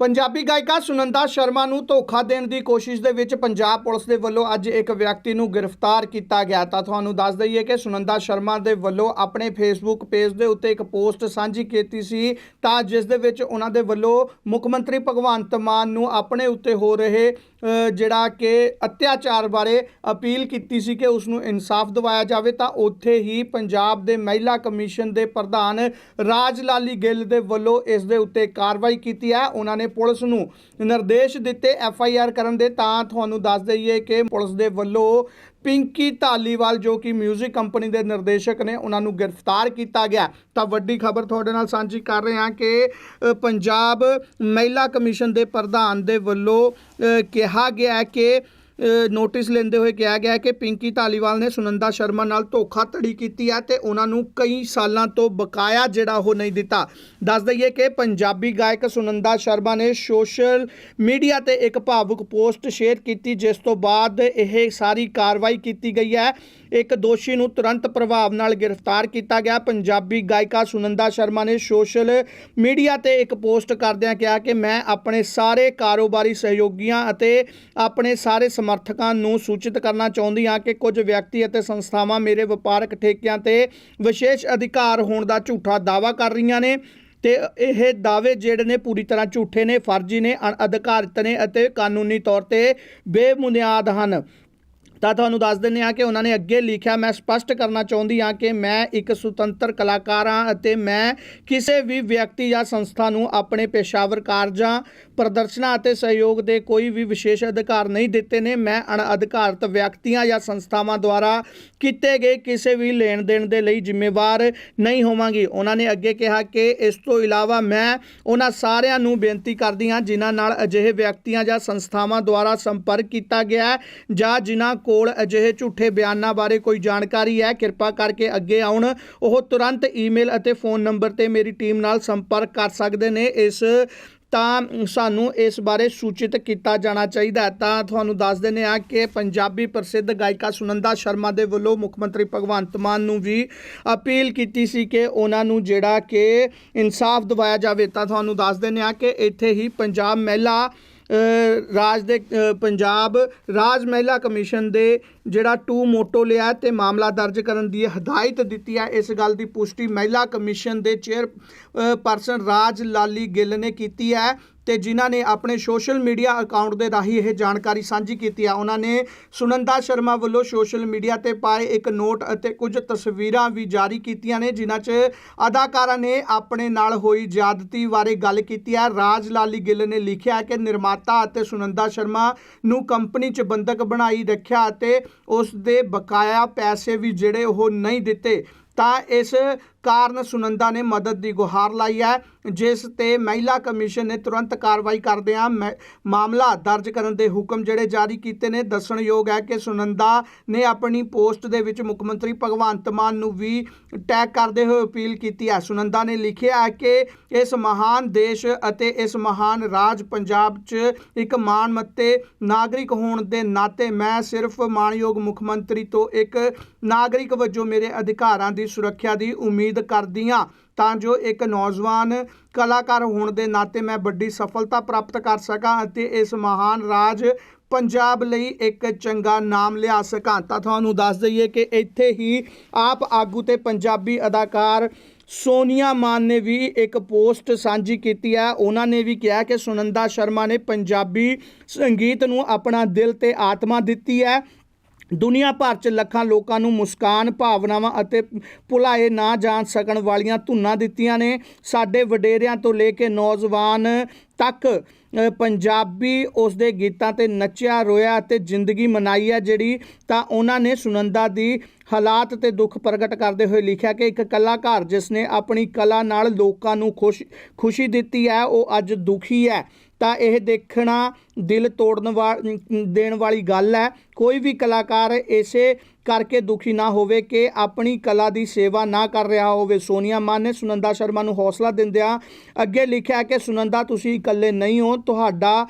ਪੰਜਾਬੀ ਗਾਇਕਾ ਸੁਨੰਦਾ ਸ਼ਰਮਾ ਨੂੰ ਧੋਖਾ ਦੇਣ ਦੀ ਕੋਸ਼ਿਸ਼ ਦੇ ਵਿੱਚ ਪੰਜਾਬ ਪੁਲਿਸ ਦੇ ਵੱਲੋਂ ਅੱਜ ਇੱਕ ਵਿਅਕਤੀ ਨੂੰ ਗ੍ਰਿਫਤਾਰ ਕੀਤਾ ਗਿਆ। ਤਾਂ ਤੁਹਾਨੂੰ ਦੱਸ ਦਈਏ ਕਿ ਸੁਨੰਦਾ ਸ਼ਰਮਾ ਦੇ ਵੱਲੋਂ ਆਪਣੇ ਫੇਸਬੁੱਕ ਪੇਜ ਦੇ ਉੱਤੇ ਇੱਕ ਪੋਸਟ ਸਾਂਝੀ ਕੀਤੀ ਸੀ। ਤਾਂ ਜਿਸ ਦੇ ਵਿੱਚ ਉਹਨਾਂ ਦੇ ਵੱਲੋਂ ਮੁੱਖ ਮੰਤਰੀ ਭਗਵੰਤ ਮਾਨ ਨੂੰ ਆਪਣੇ ਉੱਤੇ ਹੋ ਰਹੇ ਜਿਹੜਾ ਕਿ ਅਤਿਆਚਾਰ ਬਾਰੇ ਅਪੀਲ ਕੀਤੀ ਸੀ ਕਿ ਉਸ ਨੂੰ ਇਨਸਾਫ ਦਿਵਾਇਆ ਜਾਵੇ। ਤਾਂ ਉੱਥੇ ਹੀ ਪੰਜਾਬ ਦੇ ਮਹਿਲਾ ਕਮਿਸ਼ਨ ਦੇ ਪ੍ਰਧਾਨ ਰਾਜ ਲਾਲੀ ਗਿੱਲ ਦੇ ਵੱਲੋਂ ਇਸ ਦੇ ਉੱਤੇ ਕਾਰਵਾਈ ਕੀਤੀ ਹੈ। ਉਹਨਾਂ ਨੇ ਪੁਲਿਸ ਨੂੰ ਨਿਰਦੇਸ਼ ਦਿੱਤੇ ਐਫ ਆਈ ਆਰ ਕਰਨ ਦੇ, ਤਾਂ ਤੁਹਾਨੂੰ ਦੱਸ ਦਈਏ ਕਿ ਪੁਲਿਸ ਦੇ ਵੱਲੋਂ ਪਿੰਕੀ ਧਾਲੀਵਾਲ, ਜੋ ਕਿ 뮤직 ਕੰਪਨੀ ਦੇ ਨਿਰਦੇਸ਼ਕ ਨੇ, ਉਹਨਾਂ ਨੂੰ ਗ੍ਰਿਫਤਾਰ ਕੀਤਾ ਗਿਆ। ਤਾਂ ਵੱਡੀ ਖਬਰ ਤੁਹਾਡੇ ਨਾਲ ਸਾਂਝੀ ਕਰ ਰਹੇ ਹਾਂ ਕਿ ਪੰਜਾਬ ਮਹਿਲਾ ਕਮਿਸ਼ਨ ਦੇ ਪ੍ਰਧਾਨ ਦੇ ਵੱਲੋਂ ਕਿਹਾ ਗਿਆ ਹੈ ਕਿ ਨੋਟਿਸ ਲੈਂਦੇ ਹੋਏ ਕਿਹਾ ਗਿਆ ਕਿ ਪਿੰਕੀ ਧਾਲੀਵਾਲ ਨੇ ਸੁਨੰਦਾ ਸ਼ਰਮਾ ਨਾਲ ਧੋਖਾਧੜੀ ਕੀਤੀ ਹੈ ਤੇ ਉਹਨਾਂ ਨੂੰ ਕਈ ਸਾਲਾਂ ਤੋਂ ਬਕਾਇਆ ਜਿਹੜਾ ਉਹ ਨਹੀਂ ਦਿੱਤਾ। ਦੱਸ ਦਈਏ ਕਿ ਪੰਜਾਬੀ ਗਾਇਕ ਸੁਨੰਦਾ ਸ਼ਰਮਾ ਨੇ ਸੋਸ਼ਲ ਮੀਡੀਆ ਤੇ ਇੱਕ ਭਾਵੁਕ ਪੋਸਟ ਸ਼ੇਅਰ ਕੀਤੀ, ਜਿਸ ਤੋਂ ਬਾਅਦ ਇਹ ਸਾਰੀ ਕਾਰਵਾਈ ਕੀਤੀ ਗਈ ਹੈ। ਇੱਕ ਦੋਸ਼ੀ ਨੂੰ ਤੁਰੰਤ ਪ੍ਰਭਾਵ ਨਾਲ ਗ੍ਰਿਫਤਾਰ ਕੀਤਾ ਗਿਆ। ਪੰਜਾਬੀ ਗਾਇਕਾ ਸੁਨੰਦਾ ਸ਼ਰਮਾ ਨੇ ਸੋਸ਼ਲ ਮੀਡੀਆ ਤੇ ਇੱਕ ਪੋਸਟ ਕਰਦਿਆਂ ਕਿਹਾ ਕਿ ਮੈਂ ਆਪਣੇ ਸਾਰੇ ਕਾਰੋਬਾਰੀ ਸਹਿਯੋਗੀਆਂ ਅਤੇ ਆਪਣੇ ਸਾਰੇ ਸਮਰਥਕਾਂ ਨੂੰ ਸੂਚਿਤ ਕਰਨਾ ਚਾਹੁੰਦੀ ਹਾਂ ਕਿ ਕੁਝ ਵਿਅਕਤੀ ਅਤੇ ਸੰਸਥਾਵਾਂ ਮੇਰੇ ਵਪਾਰਕ ਠੇਕਿਆਂ ਤੇ ਵਿਸ਼ੇਸ਼ ਅਧਿਕਾਰ ਹੋਣ ਦਾ ਝੂਠਾ ਦਾਅਵਾ ਕਰ ਰਹੀਆਂ ਨੇ ਤੇ ਇਹ ਦਾਅਵੇ ਜਿਹੜੇ ਨੇ ਪੂਰੀ ਤਰ੍ਹਾਂ ਝੂਠੇ ਨੇ, ਫਰਜ਼ੀ ਨੇ ਅਧਿਕਾਰਿਤ ਨੇ ਅਤੇ ਕਾਨੂੰਨੀ ਤੌਰ ਤੇ ਬੇਬੁਨਿਆਦ ਹਨ। ਤਾਂ ਤੁਹਾਨੂੰ ਦੱਸ ਦਿੰਦੇ ਹਾਂ ਕਿ ਉਹਨਾਂ ਨੇ ਅੱਗੇ ਲਿਖਿਆ, ਮੈਂ ਸਪਸ਼ਟ ਕਰਨਾ ਚਾਹੁੰਦੀ ਹਾਂ ਕਿ ਮੈਂ ਇੱਕ ਸੁਤੰਤਰ ਕਲਾਕਾਰ ਹਾਂ ਅਤੇ ਮੈਂ ਕਿਸੇ ਵੀ ਵਿਅਕਤੀ ਜਾਂ ਸੰਸਥਾ ਨੂੰ ਆਪਣੇ ਪੇਸ਼ਾਵਰ ਕਾਰਜਾਂ, ਪ੍ਰਦਰਸ਼ਨਾਂ ਅਤੇ ਸਹਿਯੋਗ ਦੇ ਕੋਈ ਵੀ ਵਿਸ਼ੇਸ਼ ਅਧਿਕਾਰ ਨਹੀਂ ਦਿੱਤੇ ਨੇ। ਮੈਂ ਅਣਅਧਿਕਾਰਤ ਵਿਅਕਤੀਆਂ ਜਾਂ ਸੰਸਥਾਵਾਂ ਦੁਆਰਾ ਕੀਤੇ ਗਏ ਕਿਸੇ ਵੀ ਲੈਣ ਦੇਣ ਦੇ ਲਈ ਜ਼ਿੰਮੇਵਾਰ ਨਹੀਂ ਹੋਵਾਂਗੀ। ਉਹਨਾਂ ਨੇ ਅੱਗੇ ਕਿਹਾ ਕਿ ਇਸ ਤੋਂ ਇਲਾਵਾ ਮੈਂ ਉਹਨਾਂ ਸਾਰਿਆਂ ਨੂੰ ਬੇਨਤੀ ਕਰਦੀ ਹਾਂ, ਜਿਨ੍ਹਾਂ ਨਾਲ ਅਜਿਹੇ ਵਿਅਕਤੀਆਂ ਜਾਂ ਸੰਸਥਾਵਾਂ ਦੁਆਰਾ ਸੰਪਰਕ ਕੀਤਾ ਗਿਆ ਜਾਂ ਜਿਨ੍ਹਾਂ ਕੋਲ ਅਜਿਹੇ ਝੂਠੇ ਬਿਆਨਾਂ ਬਾਰੇ ਕੋਈ ਜਾਣਕਾਰੀ ਹੈ, ਕਿਰਪਾ ਕਰਕੇ ਅੱਗੇ ਆਉਣ। ਉਹ ਤੁਰੰਤ ਈਮੇਲ ਅਤੇ ਫੋਨ ਨੰਬਰ ਤੇ ਮੇਰੀ ਟੀਮ ਨਾਲ ਸੰਪਰਕ ਕਰ ਸਕਦੇ ਨੇ। ਇਸ ਤਾਂ ਸਾਨੂੰ ਇਸ ਬਾਰੇ ਸੂਚਿਤ ਕੀਤਾ ਜਾਣਾ ਚਾਹੀਦਾ ਹੈ। ਤਾਂ ਤੁਹਾਨੂੰ ਦੱਸ ਦਿੰਦੇ ਆ ਕਿ ਪੰਜਾਬੀ ਪ੍ਰਸਿੱਧ ਗਾਇਕਾ ਸੁਨੰਦਾ ਸ਼ਰਮਾ ਦੇ ਵੱਲੋਂ ਮੁੱਖ ਮੰਤਰੀ ਭਗਵੰਤ ਮਾਨ ਨੂੰ ਵੀ ਅਪੀਲ ਕੀਤੀ ਸੀ ਕਿ ਉਹਨਾਂ ਨੂੰ ਜਿਹੜਾ ਕਿ ਇਨਸਾਫ ਦਿਵਾਇਆ ਜਾਵੇ। ਤਾਂ ਤੁਹਾਨੂੰ ਦੱਸ ਦਿੰਦੇ ਆ ਕਿ ਇੱਥੇ ਹੀ ਪੰਜਾਬ ਮਹਿਲਾ ਰਾਜ ਦੇ ਪੰਜਾਬ ਰਾਜ ਮਹਿਲਾ ਕਮਿਸ਼ਨ ਦੇ ਜਿਹੜਾ ਟੂ ਮੋਟੋ ਲਿਆ ਹੈ ਤੇ ਮਾਮਲਾ ਦਰਜ ਕਰਨ ਦੀ ਹਦਾਇਤ ਦਿੱਤੀ ਹੈ। ਇਸ ਗੱਲ ਦੀ ਪੁਸ਼ਟੀ ਮਹਿਲਾ ਕਮਿਸ਼ਨ ਦੇ ਚੇਅਰ ਪਰਸਨ ਰਾਜ ਲਾਲੀ ਗਿੱਲ ਨੇ ਕੀਤੀ ਹੈ। ਤੇ ਜਿਨ੍ਹਾਂ ਨੇ ਆਪਣੇ ਸੋਸ਼ਲ ਮੀਡੀਆ ਅਕਾਊਂਟ ਦੇ ਰਾਹੀਂ ਇਹ ਜਾਣਕਾਰੀ ਸਾਂਝੀ ਕੀਤੀ ਹੈ ਉਹਨਾਂ ਨੇ ਸੁਨੰਦਾ ਸ਼ਰਮਾ ਵੱਲੋਂ ਸੋਸ਼ਲ ਮੀਡੀਆ ਤੇ ਪਾਏ ਇੱਕ ਨੋਟ ਅਤੇ ਕੁਝ ਤਸਵੀਰਾਂ ਵੀ ਜਾਰੀ ਕੀਤੀਆਂ ਨੇ, ਜਿਨ੍ਹਾਂ 'ਚ ਅਦਾਕਾਰਾ ਨੇ ਆਪਣੇ ਨਾਲ ਹੋਈ ਜ਼ਿਆਦਤੀ ਬਾਰੇ ਗੱਲ ਕੀਤੀ ਹੈ ਰਾਜ ਲਾਲੀ ਗਿੱਲ ਨੇ ਲਿਖਿਆ ਕਿ ਨਿਰਮਾਤਾ ਅਤੇ ਸੁਨੰਦਾ ਸ਼ਰਮਾ ਨੂੰ ਕੰਪਨੀ 'ਚ ਬੰਦਕ ਬਣਾਈ ਰੱਖਿਆ ਅਤੇ ਉਸ ਦੇ ਬਕਾਇਆ ਪੈਸੇ ਵੀ ਜਿਹੜੇ ਉਹ ਨਹੀਂ ਦਿੱਤੇ। ਤਾਂ ਇਸ ਕਾਰਨ ਸੁਨੰਦਾ ਨੇ ਮਦਦ ਦੀ ਗੁਹਾਰ ਲਾਈ ਹੈ। ਜਿਸ ਤੇ ਮਹਿਲਾ ਕਮਿਸ਼ਨ ਨੇ ਤੁਰੰਤ ਕਾਰਵਾਈ ਕਰਦਿਆਂ ਮੈ- ਮਾਮਲਾ ਦਰਜ ਕਰਨ ਦੇ ਹੁਕਮ ਜਿਹੜੇ ਜਾਰੀ ਕੀਤੇ ਨੇ। ਦੱਸਣਯੋਗ ਹੈ ਕਿ ਸੁਨੰਦਾ ਨੇ ਆਪਣੀ ਪੋਸਟ ਦੇ ਵਿੱਚ ਮੁੱਖ ਮੰਤਰੀ ਭਗਵੰਤ ਮਾਨ ਨੂੰ ਵੀ ਟੈਗ ਕਰਦੇ ਹੋਏ ਅਪੀਲ ਕੀਤੀ ਹੈ। ਸੁਨੰਦਾ ਨੇ ਲਿਖਿਆ ਹੈ ਕਿ ਇਸ ਮਹਾਨ ਦੇਸ਼ ਅਤੇ ਇਸ ਮਹਾਨ ਰਾਜ ਪੰਜਾਬ 'ਚ ਇੱਕ ਮਾਣ ਮੱਤੇ ਨਾਗਰਿਕ ਹੋਣ ਦੇ ਨਾਤੇ ਮੈਂ ਸਿਰਫ ਮਾਣਯੋਗ ਮੁੱਖ ਮੰਤਰੀ ਤੋਂ ਇੱਕ ਨਾਗਰਿਕ ਵਜੋਂ ਮੇਰੇ ਅਧਿਕਾਰਾਂ ਦੀ ਸੁਰੱਖਿਆ ਦੀ ਉਮੀਦ ਕਰਦੀ ਹਾਂ। ਤਾਂ ਜੋ ਇੱਕ ਨੌਜਵਾਨ ਕਲਾਕਾਰ ਹੋਣ ਦੇ ਨਾਤੇ ਮੈਂ ਵੱਡੀ ਸਫਲਤਾ ਪ੍ਰਾਪਤ ਕਰ ਸਕਾਂ ਅਤੇ ਇਸ ਮਹਾਨ ਰਾਜ ਪੰਜਾਬ ਲਈ ਇੱਕ ਚੰਗਾ ਨਾਮ ਲਿਆ ਸਕਾਂ। ਤਾਂ ਤੁਹਾਨੂੰ ਦੱਸ ਦਈਏ ਕਿ ਇੱਥੇ ਹੀ ਆਪ ਆਗੂ ਤੇ ਪੰਜਾਬੀ ਅਦਾਕਾਰ ਸੋਨੀਆ ਮਾਨ ਨੇ ਵੀ ਇੱਕ ਪੋਸਟ ਸਾਂਝੀ ਕੀਤੀ ਹੈ। ਉਹਨਾਂ ਨੇ ਵੀ ਕਿਹਾ ਕਿ ਸੁਨੰਦਾ ਸ਼ਰਮਾ ਨੇ ਪੰਜਾਬੀ ਸੰਗੀਤ ਨੂੰ ਆਪਣਾ ਦਿਲ ਤੇ ਆਤਮਾ ਦਿੱਤੀ ਹੈ। ਦੁਨੀਆ ਭਰ 'ਚ ਲੱਖਾਂ ਲੋਕਾਂ ਨੂੰ ਮੁਸਕਾਨ ਭਾਵਨਾਵਾਂ ਅਤੇ ਭੁਲਾਏ ਨਾ ਜਾਣ ਸਕਣ ਵਾਲੀਆਂ ਧੁਨਾਂ ਦਿੱਤੀਆਂ ਨੇ। ਸਾਡੇ ਵਡੇਰਿਆਂ ਤੋਂ ਲੈ ਕੇ ਨੌਜਵਾਨ ਤੱਕ ਪੰਜਾਬੀ ਉਸ ਦੇ ਗੀਤਾਂ ਤੇ ਨੱਚਿਆ, ਰੋਇਆ ਅਤੇ ਜ਼ਿੰਦਗੀ ਮਨਾਈ ਹੈ ਜਿਹੜੀ ਤਾਂ ਉਹਨਾਂ ਨੇ ਸੁਨੰਦਾ ਦੀ ਹਾਲਾਤ ਤੇ ਦੁੱਖ ਪ੍ਰਗਟ ਕਰਦੇ ਹੋਏ ਲਿਖਿਆ ਕਿ ਇੱਕ ਕਲਾਕਾਰ ਜਿਸ ਨੇ ਆਪਣੀ ਕਲਾ ਨਾਲ ਲੋਕਾਂ ਨੂੰ ਖੁਸ਼, ਖੁਸ਼ੀ ਦਿੱਤੀ ਹੈ, ਉਹ ਅੱਜ ਦੁਖੀ ਹੈ। ਤਾਂ ਇਹ ਦੇਖਣਾ ਦਿਲ ਤੋੜਨ ਵਾ, ਦੇਣ ਵਾਲੀ ਗੱਲ ਹੈ। ਕੋਈ ਵੀ ਕਲਾਕਾਰ ਇਸੇ ਕਰਕੇ ਦੁਖੀ ਨਾ ਹੋਵੇ ਕਿ ਆਪਣੀ ਕਲਾ ਦੀ ਸੇਵਾ ਨਾ ਕਰ ਰਿਹਾ ਹੋਵੇ। ਸੋਨੀਆ ਮਾਨ ਨੇ ਸੁਨੰਦਾ ਸ਼ਰਮਾ ਨੂੰ ਹੌਸਲਾ ਦਿੰਦਿਆਂ ਅੱਗੇ ਲਿਖਿਆ ਕਿ, ਸੁਨੰਦਾ, ਤੁਸੀਂ ਇਕੱਲੇ ਨਹੀਂ ਹੋ। ਤੁਹਾਡਾ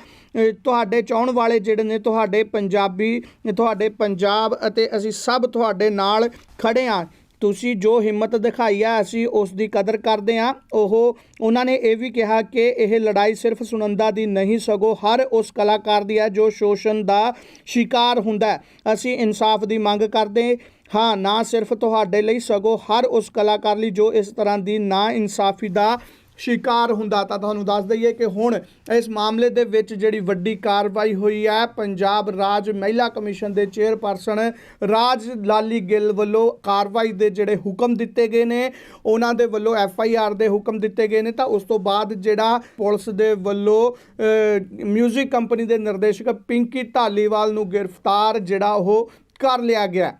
ਤੁਹਾਡੇ ਚਾਹਣ ਵਾਲੇ ਜਿਹੜੇ ਨੇ, ਤੁਹਾਡੇ ਪੰਜਾਬੀ, ਤੁਹਾਡੇ ਪੰਜਾਬ ਅਤੇ ਅਸੀਂ ਸਭ ਤੁਹਾਡੇ ਨਾਲ ਖੜੇ ਹਾਂ ਤੁਸੀਂ ਜੋ ਹਿੰਮਤ ਦਿਖਾਈ ਹੈ ਅਸੀਂ ਉਸ ਦੀ ਕਦਰ ਕਰਦੇ ਹਾਂ। ਉਹ, ਉਹਨਾਂ ਨੇ ਇਹ ਵੀ ਕਿਹਾ ਕਿ ਇਹ ਲੜਾਈ ਸਿਰਫ ਸੁਨੰਦਾ ਦੀ ਨਹੀਂ, ਸਗੋਂ ਹਰ ਉਸ ਕਲਾਕਾਰ ਦੀ ਹੈ ਜੋ ਸ਼ੋਸ਼ਣ ਦਾ ਸ਼ਿਕਾਰ ਹੁੰਦਾ ਅਸੀਂ ਇਨਸਾਫ ਦੀ ਮੰਗ ਕਰਦੇ ਹਾਂ, ਨਾ ਸਿਰਫ ਤੁਹਾਡੇ ਲਈ, ਸਗੋਂ ਹਰ ਉਸ ਕਲਾਕਾਰ ਲਈ ਜੋ ਇਸ ਤਰ੍ਹਾਂ ਦੀ ਨਾ ਇਨਸਾਫੀ ਦਾ ਸ਼ਿਕਾਰ ਹੁੰਦਾ ਤਾਂ ਤੁਹਾਨੂੰ ਦੱਸ ਦਈਏ ਕਿ ਹੁਣ ਇਸ ਮਾਮਲੇ ਦੇ ਵਿੱਚ ਜਿਹੜੀ ਵੱਡੀ ਕਾਰਵਾਈ ਹੋਈ ਹੈ, ਪੰਜਾਬ ਰਾਜ ਮਹਿਲਾ ਕਮਿਸ਼ਨ ਦੇ ਚੇਅਰਪਰਸਨ ਰਾਜ ਲਾਲੀ ਗਿੱਲ ਵੱਲੋਂ ਕਾਰਵਾਈ ਦੇ ਜਿਹੜੇ ਹੁਕਮ ਦਿੱਤੇ ਗਏ ਨੇ, ਉਹਨਾਂ ਦੇ ਵੱਲੋਂ ਐਫ ਆਈ ਆਰ ਦੇ ਹੁਕਮ ਦਿੱਤੇ ਗਏ ਨੇ, ਤਾਂ ਉਸ ਤੋਂ ਬਾਅਦ ਜਿਹੜਾ ਪੁਲਿਸ ਦੇ ਵੱਲੋਂ ਮਿਊਜ਼ਿਕ ਕੰਪਨੀ ਦੇ ਨਿਰਦੇਸ਼ਕ ਪਿੰਕੀ ਢਾਲੀਵਾਲ ਨੂੰ ਗ੍ਰਿਫਤਾਰ ਜਿਹੜਾ ਉਹ ਕਰ ਲਿਆ ਗਿਆ।